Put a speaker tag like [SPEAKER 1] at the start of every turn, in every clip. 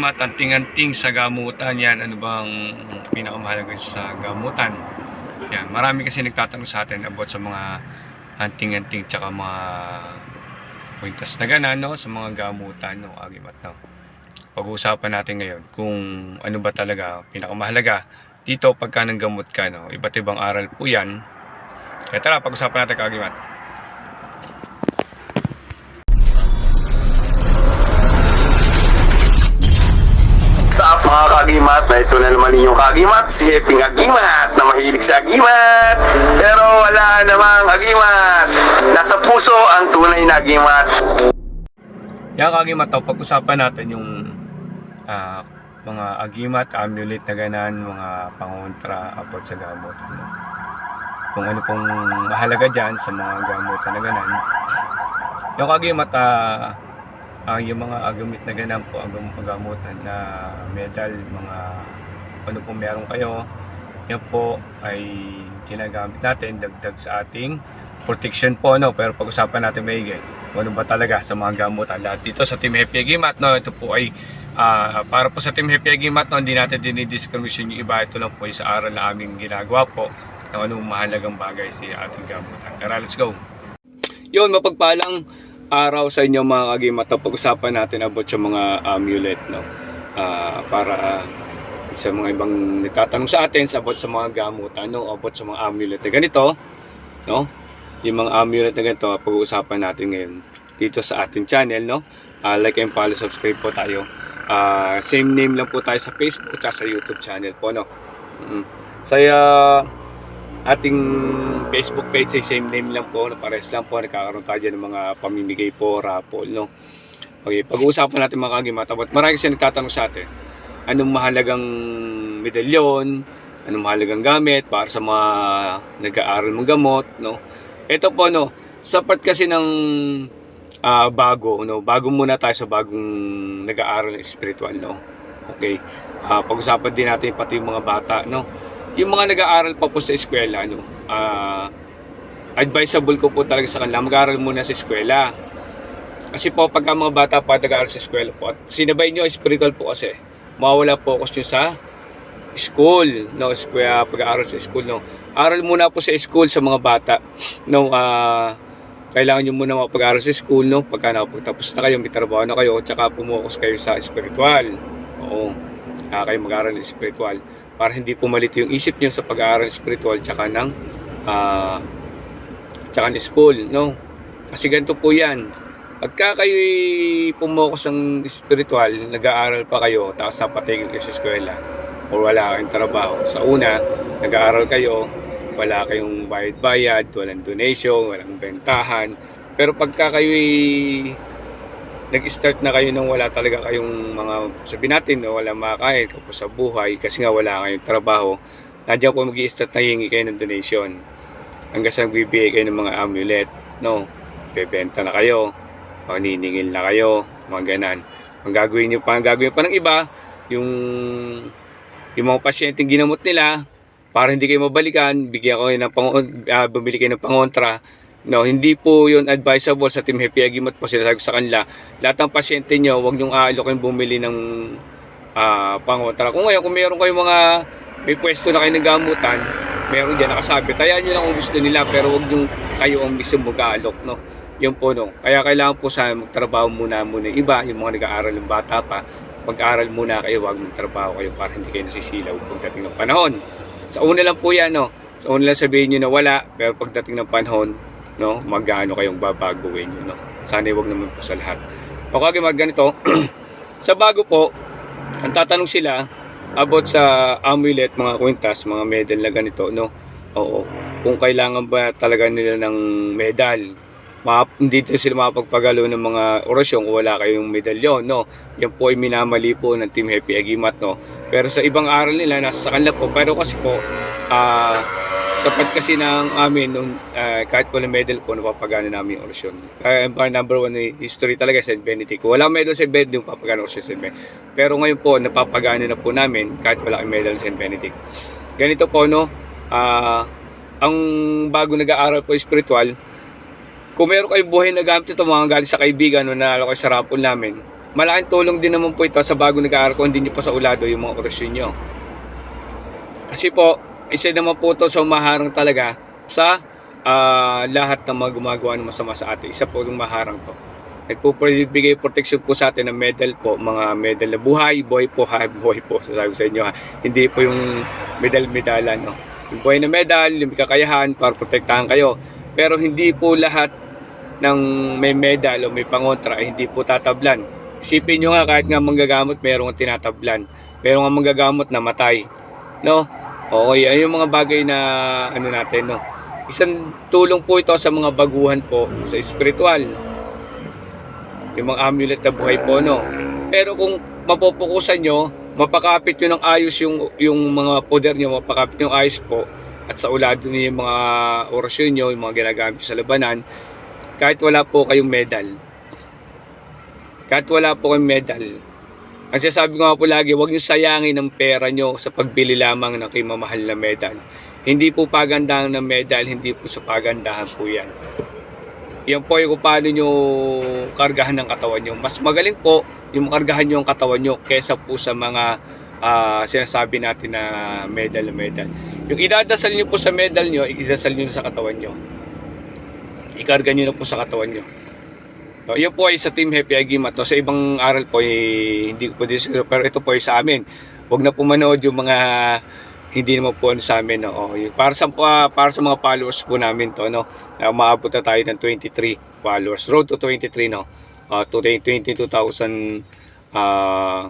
[SPEAKER 1] kagimat, anting-anting sa gamutan yan. Ano bang pinakamahalaga sa gamutan? Yan, marami kasi nagtatanong sa atin about sa mga anting-anting tsaka mga kwintas na ganan, no? Sa mga gamutan, no? Agimat, no? Pag-uusapan natin ngayon kung ano ba talaga pinakamahalaga dito pagka nang gamot ka, no? Iba't ibang aral po yan. Kaya tara, pag-usapan natin kagimat.
[SPEAKER 2] Kagimat na ito na naman inyong kagimat, si Heping Agimat na mahilig sa agimat. Pero wala namang agimat. Nasa puso ang tunay na agimat.
[SPEAKER 1] Yan kagimat to, pag-usapan natin yung ah, mga agimat, amulet na ganan, mga pangontra about sa gamot. Ano. Kung ano pong mahalaga dyan sa mga gamot na ganan. Yung kagimat, ah, ah, yung mga agamit na ganan po, agam agamutan na medal, mga ano pong meron kayo, yan po ay ginagamit natin dagdag sa ating protection po no? Pero pag-usapan natin maigi ano ba talaga sa mga gamutan. Lahat dito sa Team Happy Agimat no? Ito po ay ah, para po sa Team Happy Agimat no? Hindi natin dinidiscrimination yung iba. Ito lang po ay sa aral na aming ginagawa po ng anong mahalagang bagay sa ating gamutan. Tara let's go! Yun mapagpalang araw sa inyo mga kagimat pag-usapan natin about sa mga amulet no? Ah, para sa mga ibang nagtatanong sa atin sa about sa mga gamutan no about sa mga amulet na ganito no? Yung mga amulet na ganito pag-uusapan natin ngayon dito sa ating channel no? Ah, like and follow subscribe po tayo. Ah, same name lang po tayo sa Facebook at sa YouTube channel po no? Mm. sa ah, ating Facebook page ay same name lang po pares lang po nagkakaroon tayo ng mga pamimigay po raffle no? Okay, pag-uusapan natin mga kagimat about marami kasi nagtatanong sa atin anong mahalagang medalyon? Anong mahalagang gamit para sa mga nag-aaral mong gamot no? Ito po no sapat kasi ng ah, bago no? Bago muna tayo sa bagong nag-aaral ng spiritual no? Okay Ah, pag-usapan din natin pati yung mga bata no yung mga nag-aaral pa po sa eskwela no ah, advisable ko po talaga sa kanila mag-aaral muna sa eskwela. Kasi po pagka mga bata pa nag-aaral sa eskwela po at sinabay nyo spiritual po kasi mawala focus nyo sa school no kaya pag-aaral sa school no. Aral muna po sa school sa mga bata no ah kailangan nyo muna mapag-aaral sa school no pagka nakapagtapos na kayo may trabaho na kayo tsaka pumokus kayo sa spiritual oo ah, kayo mag-aaral ng spiritual para hindi pumalit yung isip nyo sa pag-aaral spiritual tsaka ng ah tsaka ng school no? Kasi ganito po yan. Pagka kayo pumokus ng spiritual nag-aaral pa kayo tapos napatigil kayo sa eskwela o wala kayong trabaho sa una nag-aaral kayo wala kayong bayad-bayad walang donation walang bentahan. Pero pagka kayo nag-start na kayo nang wala talaga kayong mga sabi natin no, wala makakain kapos sa buhay kasi nga wala kayong trabaho nandiyan po mag start na hingi kayo ng donation. Hanggang sa nagbibigay kayo ng mga amulet no? Bebenta na kayo o niningil na kayo mga ganan ang gagawin nyo pa ang gagawin pa ng iba yung yung mga pasyente ginamot nila para hindi kayo mabalikan bigyan ko ng pang, ah, bumili kayo ng pangontra No, hindi po 'yun advisable sa Team Happy Agimat po sila sa kanila. Lahat ng pasyente nyo, huwag niyong aalokin bumili ng ah pangontra. Kung ngayon, kung meron kayong mga may pwesto na kayo ng meron diyan nakasabit. Tayaan niyo lang kung gusto nila, pero huwag yung kayo ang mismo mag-aalok, no. Yun po no. Kaya kailangan po sa magtrabaho muna muna yung iba, yung mga nag-aaral ng bata pa. Mag-aaral muna kayo, huwag magtrabaho kayo para hindi kayo nasisilaw pagdating ng panahon. Sa una lang po yan, no. Sa una lang sabihin niyo na wala, pero pagdating ng panahon, no, magano kayong babaguhin nyo, no. Sana wag naman po sa lahat. O kage mag sa bago po, ang tatanong sila about sa amulet, mga kwintas, mga medal na ganito, no. Oo. Kung kailangan ba talaga nila ng medal, ma hindi din sila makapagpagalo ng mga orasyon kung wala kayong medalyon, no. Yan po ay minamali po ng Team Happy Agimat, no. Pero sa ibang aral nila, nasa sa kanila po. Pero kasi po, ah, sapat kasi ng amin nung ah, kahit walang medal po napapagana namin yung orasyon. Kaya ang number one history talaga St. Benedict. Wala medal St. Benedict, papagana orasyon sa St. Benedict. Pero ngayon po napapagana na po namin kahit wala kang medal St. Benedict. Ganito po no, ah, ang bago nag-aaral po spiritual, kung meron kayong buhay na gamit ito mga galing sa kaibigan o nanalo kayo sa rapol namin, malaking tulong din naman po ito sa bago nag-aaral kung hindi nyo pa sa ulado yung mga orasyon nyo. Kasi po, isa naman po ito sa maharang talaga sa ah, lahat ng mga gumagawa ng masama sa atin. Isa po yung maharang to. Nagpupibigay protection po sa atin ng medal po, mga medal na buhay, buhay po ha, buhay po, sasabi ko sa inyo ha. Hindi po yung medal-medala, no. Yung buhay na medal, yung kakayahan para protektahan kayo. Pero hindi po lahat ng may medal o may pangontra ay hindi po tatablan. Isipin nyo nga kahit nga manggagamot merong tinatablan. Pero nga manggagamot na matay. No? Okay, ayun yung mga bagay na ano natin, no. Isang tulong po ito sa mga baguhan po sa spiritual. Yung mga amulet na buhay po, no. Pero kung mapupukusan nyo, mapakapit nyo ng ayos yung, yung mga poder nyo, mapakapit nyo ng ayos po, at sa ulado niyo yung mga orasyon nyo, yung mga ginagamit sa labanan, kahit wala po kayong medal, kahit wala po kayong medal, ang sinasabi ko nga po lagi, huwag nyo sayangin ang pera nyo sa pagbili lamang ng kay mamahal na medal. Hindi po pagandahan ng medal, hindi po sa pagandahan po yan. Yan po yung paano nyo kargahan ng katawan nyo. Mas magaling po yung makargahan nyo ang katawan nyo kesa po sa mga ah, sinasabi natin na medal medal. Yung idadasal nyo po sa medal nyo, idadasal nyo sa katawan nyo. Ikarga nyo na po sa katawan nyo. So, yun po ay sa Team Happy Agimat. No? Sa ibang aral po, eh, hindi ko po discuss, pero ito po ay sa amin. Huwag na po manood yung mga hindi naman po ano sa amin. No? Oh, para, sa, ah, para sa mga followers po namin to, no? na umaabot na tayo ng 23 followers. Road to 23, no? Uh, to 22,000 ah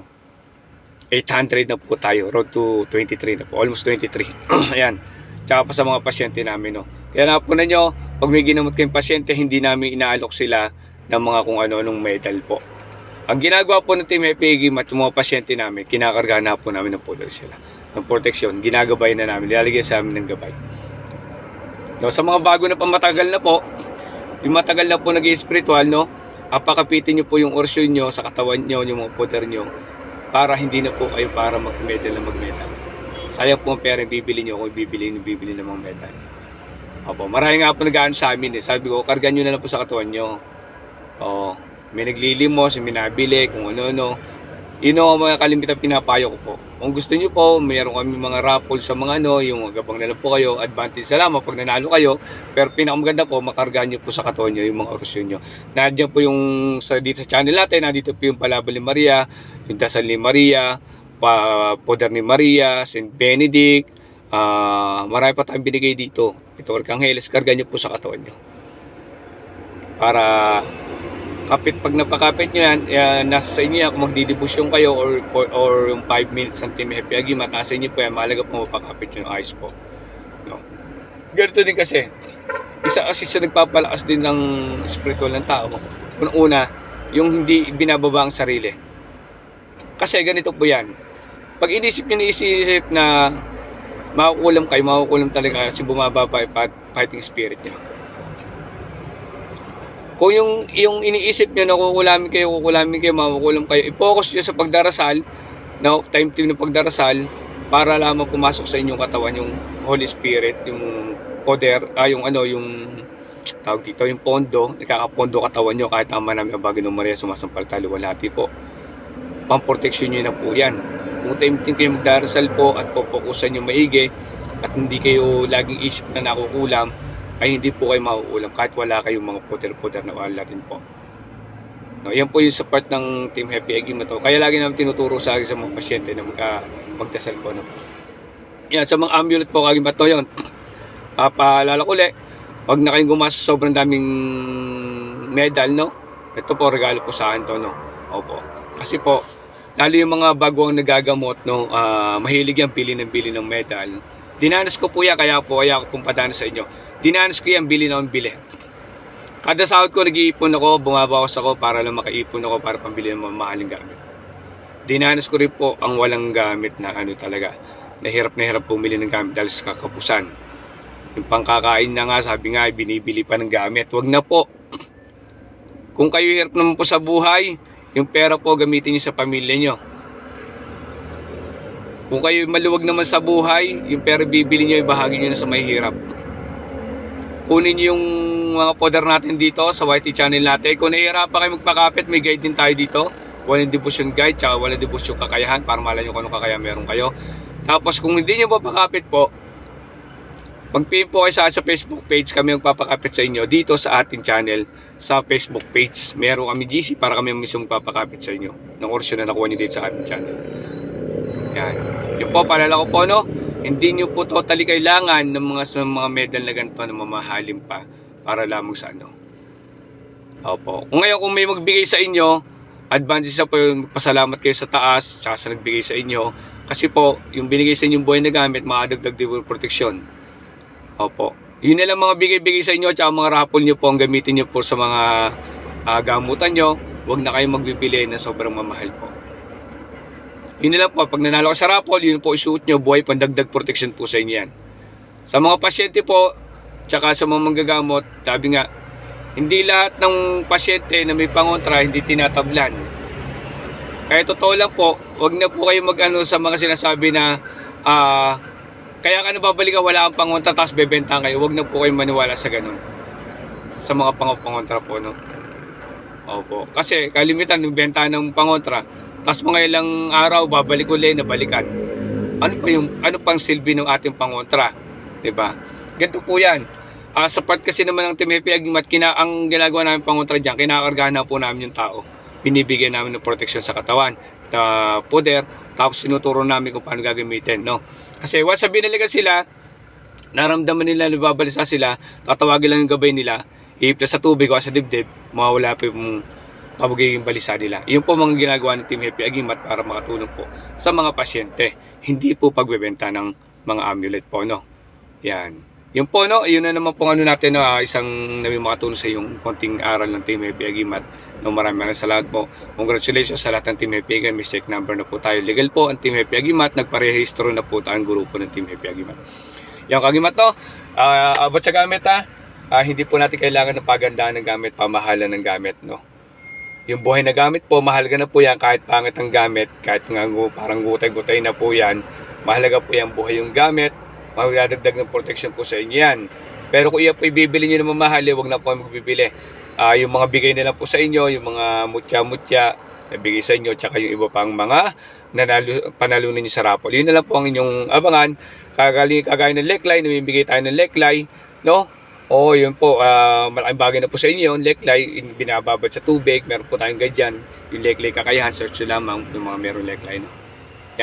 [SPEAKER 1] 800 na po tayo. Road to 23 na po. Almost 23. Ayan. Tsaka pa sa mga pasyente namin, no? Kaya na po na nyo, pag may ginamot kayong pasyente, hindi namin inaalok sila ng mga kung ano-anong medal po. Ang ginagawa po ng Team Game at mga pasyente namin, kinakarga na po namin ng poder sila. Ng proteksyon, ginagabay na namin, nilalagay sa amin ng gabay. No, sa mga bago na pamatagal na po, yung matagal na po nag spiritual no, apakapitin nyo po yung orsyon nyo sa katawan nyo, yung mga poder nyo, para hindi na po kayo para mag-medal na mag-medal. Sayang po ang pera bibili nyo kung bibili nyo bibili ng mga medal. Opo, marami nga po nag sa amin eh. Sabi ko, kargan nyo na lang po sa katawan nyo. Oo. May naglilimos, may nabili, kung ano-ano. Yun ang mga kalimitan pinapayo ko po. Kung gusto nyo po, mayroon kami mga raffle sa mga ano, yung gabang na lang po kayo, advantage sa lamang pag nanalo kayo. Pero pinakamaganda po, makargahan nyo po sa katawan nyo yung mga orasyon nyo. Nandiyan po yung sa, dito sa channel natin, nandito po yung Palabal ni Maria, yung Dasal ni Maria, pa, Poder ni Maria, St. Benedict, ah marami pa tayong binigay dito. Ito, Arcangheles, kargahan nyo po sa katawan nyo. Para kapit pag napakapit nyo yan, eh, nasa sa inyo yan kung magdidibusyon kayo or, or, or yung 5 minutes ng Team Happy Agi, mataas sa po yan, mahalaga po mapakapit yung ayos po. No? Ganito din kasi, isa kasi sa nagpapalakas din ng spiritual ng tao, unang-una, yung hindi binababa ang sarili. Kasi ganito po yan, pag inisip nyo iisip na makukulam kayo, makukulam talaga kasi bumababa yung fight- fighting spirit nyo. Kung yung, yung iniisip nyo na kukulamin kayo, kukulamin kayo, makukulam kayo, i-focus nyo sa pagdarasal, na time team ng pagdarasal, para lamang pumasok sa inyong katawan yung Holy Spirit, yung poder, ah, yung ano, yung tawag dito, yung pondo, nakakapondo katawan nyo kahit ang manami ang bagay ng Maria sumasampal talo walati po. Pamproteksyon nyo na po yan. Kung team kayo magdarasal po at pupukusan nyo maigi at hindi kayo laging isip na nakukulam, ay hindi po kayo mauulam kahit wala kayong mga puder-puder na wala rin po. No, yan po yung support ng Team Happy Egg na to. Kaya lagi namin tinuturo sa sa mga pasyente na mag, ah, magdasal po. No? Yan, sa mga amulet po, kaging bato yun. Papaalala ko ulit, huwag na kayong gumastos sobrang daming medal, no? Ito po, regalo po sa akin to, no? Opo. Kasi po, lalo yung mga bagong nagagamot, no? ah, mahilig yan, pili ng bili ng medal. Dinanas ko po yan, kaya po, kaya ko pong padana sa inyo. Dinanas ko yan, bili na akong bili. Kada sahod ko, nag-iipon ako, bumabawas ako para lang makaipon ako para pambili ng mga mahaling gamit. Dinanas ko rin po ang walang gamit na ano talaga. Nahirap na hirap bumili ng gamit dahil sa kakapusan. Yung pangkakain na nga, sabi nga, binibili pa ng gamit. Huwag na po. Kung kayo hirap naman po sa buhay, yung pera po gamitin nyo sa pamilya nyo. Kung kayo maluwag naman sa buhay, yung pera bibili nyo, ibahagi nyo na sa may hirap. Kunin yung mga poder natin dito sa YT channel natin. Kung nahihirapan kayo magpakapit, may guide din tayo dito. walang devotion guide, tsaka walang devotion kakayahan para malaman nyo kung anong kakayahan meron kayo. Tapos kung hindi nyo papakapit po, Mag-PM po kayo sa, sa Facebook page, kami ang papakapit sa inyo dito sa ating channel sa Facebook page. Meron kami GC para kami ang mismong papakapit sa inyo ng oras na nakuha nyo dito sa ating channel. Yan. Yun po, paalala ko po, no? Hindi nyo po totally kailangan ng mga, mga medal na ganito na mamahalin pa para lamang sa ano. Opo. Ngayon, kung may magbigay sa inyo, advantage na po yung pasalamat kayo sa taas, tsaka sa nagbigay sa inyo. Kasi po, yung binigay sa inyong buhay na gamit, makadagdag din po proteksyon. Opo. Yun na lang mga bigay-bigay sa inyo, tsaka mga raffle nyo po ang gamitin nyo po sa mga ah, gamutan nyo. Huwag na kayong magbibili na sobrang mamahal po. Yun na lang po, pag nanalo ka sa raffle, yun po isuot nyo, buhay pandagdag protection po sa inyo yan. Sa mga pasyente po, tsaka sa mga manggagamot, sabi nga, hindi lahat ng pasyente na may pangontra hindi tinatablan. Kaya totoo lang po, wag na po kayo mag-ano sa mga sinasabi na ah kaya ka nababalikan wala kang pangontra tapos bebentahan kayo. Wag na po kayo maniwala sa ganun. Sa mga pangontra po, no? Opo. Kasi kalimitan yung benta ng pangontra, tapos mga ilang araw babalik ulit na balikan. Ano pa yung ano pang silbi ng ating pangontra? ba? Ganito po 'yan. Ah, sa part kasi naman ng Team Happy Agrimat, kina ang ginagawa namin pangontra diyan, kinakargahan na po namin yung tao. Binibigyan namin ng protection sa katawan, na poder, tapos tinuturo namin kung paano gagamitin, no? Kasi once na binalikan sila, naramdaman nila nababalisa sila, tatawagin lang yung gabay nila, iipta sa tubig o sa dibdib, mawawala po yung pagiging balisa nila. Yun po mga ginagawa ng Team Happy Agimat para makatulong po sa mga pasyente. Hindi po pagbebenta ng mga amulet po, no? Yan. Yun po, no? Yun na naman po ano natin, no? ah, isang namin makatulong sa yung konting aral ng Team Happy Agimat. No, maraming maraming salamat po. Congratulations sa lahat ng Team Happy Agimat. May number na po tayo. Legal po ang Team Happy Agimat. Nagparehistro na po tayong grupo ng Team Happy Agimat. Yung kagimat no, ah, abot sa gamit ha, ah, hindi po natin kailangan ng pagandahan ng gamit, pamahalan ng gamit, no. Yung buhay na gamit po, mahalaga na po yan kahit pangit ang gamit, kahit nga parang gutay-gutay na po yan, mahalaga po yan buhay yung gamit, magdadagdag ng protection po sa inyo yan. Pero kung iyan po ibibili nyo na mamahali, huwag na po magbibili. Ah, yung mga bigay nila po sa inyo, yung mga mutya-mutya, na bigay sa inyo, tsaka yung iba pang mga nanalo, panalunan nyo sa raffle. Yun na lang po ang inyong abangan. Kagali, kagaya ng leklay, namimigay tayo ng leklay, no? Oo, yun po, ah, malaking bagay na po sa inyo yung leklay, in- binababad sa tubig, meron po tayong gadyan, yung leklay kakayahan, search nyo lamang yung mga meron leklay, no?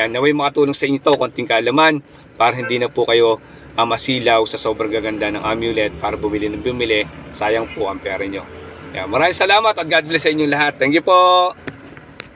[SPEAKER 1] Yan, naway makatulong sa inyo to, konting kaalaman, para hindi na po kayo ah, masilaw sa sobrang gaganda ng amulet para bumili ng bumili, sayang po ang pera nyo. Yan, maraming salamat at God bless sa inyong lahat. Thank you po!